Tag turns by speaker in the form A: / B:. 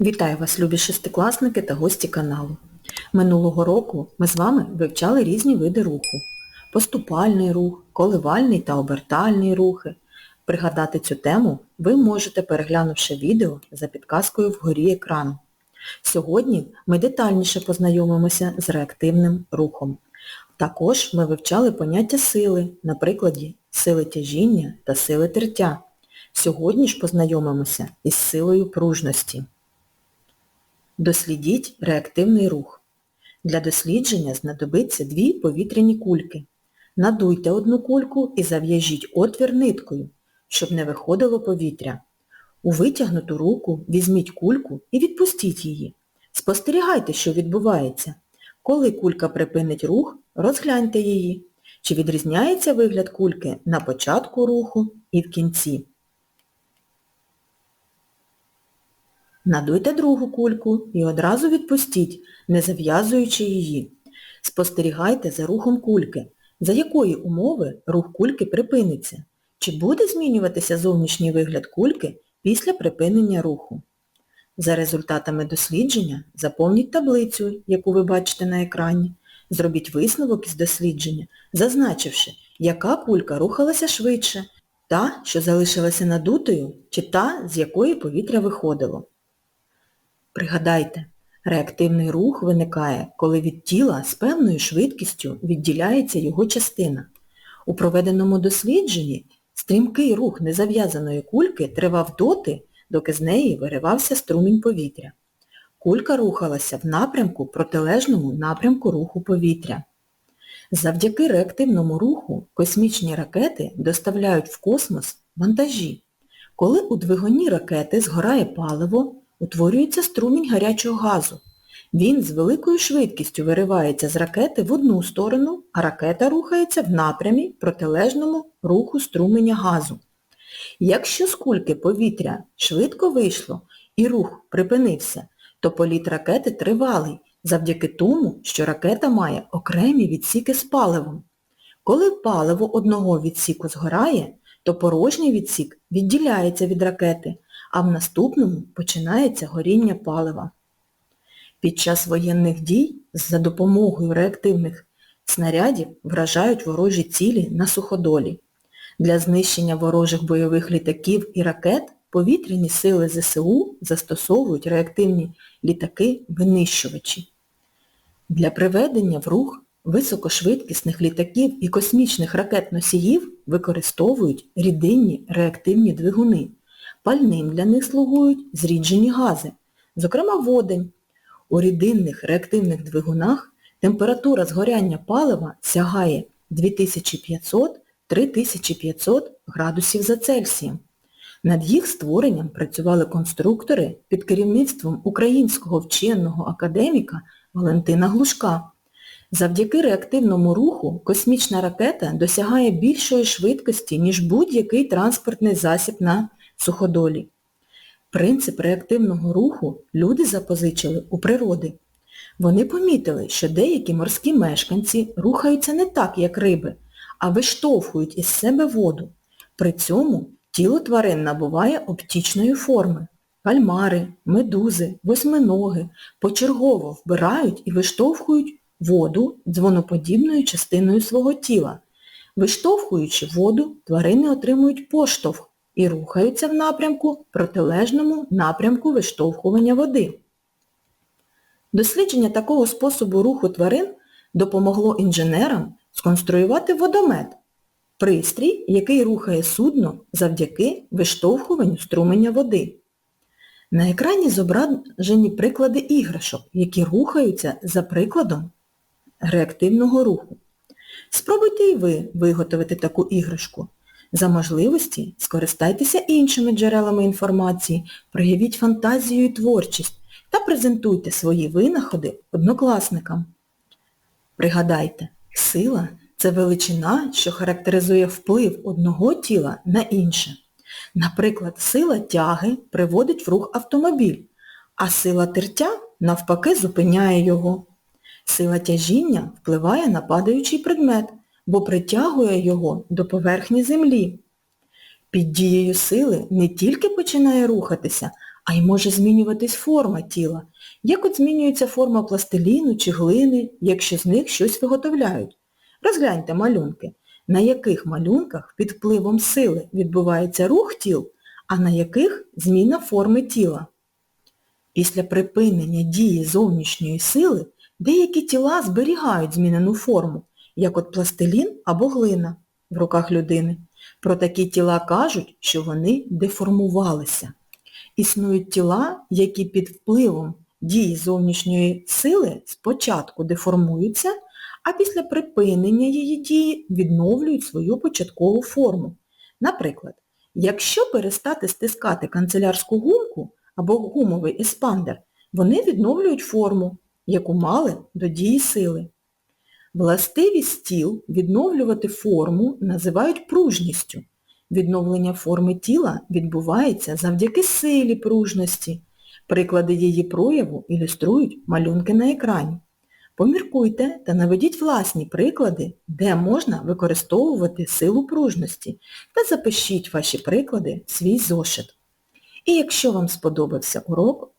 A: Вітаю вас, любі шестикласники та гості каналу. Минулого року ми з вами вивчали різні види руху. Поступальний рух, коливальний та обертальний рухи. Пригадати цю тему ви можете, переглянувши відео за підказкою вгорі екрану. Сьогодні ми детальніше познайомимося з реактивним рухом. Також ми вивчали поняття сили, на прикладі сили тяжіння та сили тертя. Сьогодні ж познайомимося із силою пружності. Дослідіть реактивний рух. Для дослідження знадобиться дві повітряні кульки. Надуйте одну кульку і зав'яжіть отвір ниткою, щоб не виходило повітря. У витягнуту руку візьміть кульку і відпустіть її. Спостерігайте, що відбувається. Коли кулька припинить рух, розгляньте її. Чи відрізняється вигляд кульки на початку руху і в кінці. Надуйте другу кульку і одразу відпустіть, не зав'язуючи її. Спостерігайте за рухом кульки, за якої умови рух кульки припиниться. Чи буде змінюватися зовнішній вигляд кульки після припинення руху. За результатами дослідження заповніть таблицю, яку ви бачите на екрані. Зробіть висновок із дослідження, зазначивши, яка кулька рухалася швидше, та, що залишилася надутою, чи та, з якої повітря виходило. Пригадайте, реактивний рух виникає, коли від тіла з певною швидкістю відділяється його частина. У проведеному дослідженні стрімкий рух незав'язаної кульки тривав доти, доки з неї виривався струмінь повітря. Кулька рухалася в напрямку протилежному напрямку руху повітря. Завдяки реактивному руху космічні ракети доставляють в космос вантажі. Коли у двигуні ракети згорає паливо, утворюється струмінь гарячого газу. Він з великою швидкістю виривається з ракети в одну сторону, а ракета рухається в напрямі протилежному руху струменя газу. Якщо з кульки повітря швидко вийшло і рух припинився, то політ ракети тривалий, завдяки тому, що ракета має окремі відсіки з паливом. Коли паливо одного відсіку згорає, то порожній відсік відділяється від ракети, а в наступному починається горіння палива. Під час воєнних дій за допомогою реактивних снарядів вражають ворожі цілі на суходолі. Для знищення ворожих бойових літаків і ракет повітряні сили ЗСУ застосовують реактивні літаки-винищувачі. Для приведення в рух високошвидкісних літаків і космічних ракет-носіїв використовують рідинні реактивні двигуни. Пальним для них слугують зріджені гази, зокрема водень. У рідинних реактивних двигунах температура згоряння палива сягає 2500-3500 градусів за Цельсієм. Над їх створенням працювали конструктори під керівництвом українського вченого академіка Валентина Глушка. Завдяки реактивному руху космічна ракета досягає більшої швидкості, ніж будь-який транспортний засіб на суходолі. Принцип реактивного руху люди запозичили у природи. Вони помітили, що деякі морські мешканці рухаються не так, як риби, а виштовхують із себе воду. При цьому тіло тварин набуває оптічної форми. Кальмари, медузи, восьминоги почергово вбирають і виштовхують воду дзвоноподібною частиною свого тіла. Виштовхуючи воду, тварини отримують поштовх і рухаються в напрямку протилежному напрямку виштовхування води. Дослідження такого способу руху тварин допомогло інженерам сконструювати водомет, пристрій, який рухає судно завдяки виштовхуванню струменя води. На екрані зображені приклади іграшок, які рухаються за прикладом реактивного руху. Спробуйте і ви виготовити таку іграшку. За можливості скористайтеся іншими джерелами інформації, проявіть фантазію і творчість та презентуйте свої винаходи однокласникам. Пригадайте, сила це величина, що характеризує вплив одного тіла на інше. Наприклад, сила тяги приводить в рух автомобіль, а сила тертя навпаки зупиняє його. Сила тяжіння впливає на падаючий предмет, бо притягує його до поверхні землі. Під дією сили не тільки починає рухатися, а й може змінюватись форма тіла. Як от змінюється форма пластиліну чи глини, якщо з них щось виготовляють? Розгляньте малюнки. На яких малюнках під впливом сили відбувається рух тіл, а на яких зміна форми тіла? Після припинення дії зовнішньої сили деякі тіла зберігають змінену форму, як от пластилін або глина в руках людини. Про такі тіла кажуть, що вони деформувалися. Існують тіла, які під впливом дії зовнішньої сили спочатку деформуються, а після припинення її дії відновлюють свою початкову форму. Наприклад, якщо перестати стискати канцелярську гумку або гумовий еспандер, вони відновлюють форму, яку мали до дії сили. Властивість тіл відновлювати форму називають пружністю. Відновлення форми тіла відбувається завдяки силі пружності. Приклади її прояву ілюструють малюнки на екрані. Поміркуйте та наведіть власні приклади, де можна використовувати силу пружності, та запишіть ваші приклади в свій зошит. І якщо вам сподобався урок,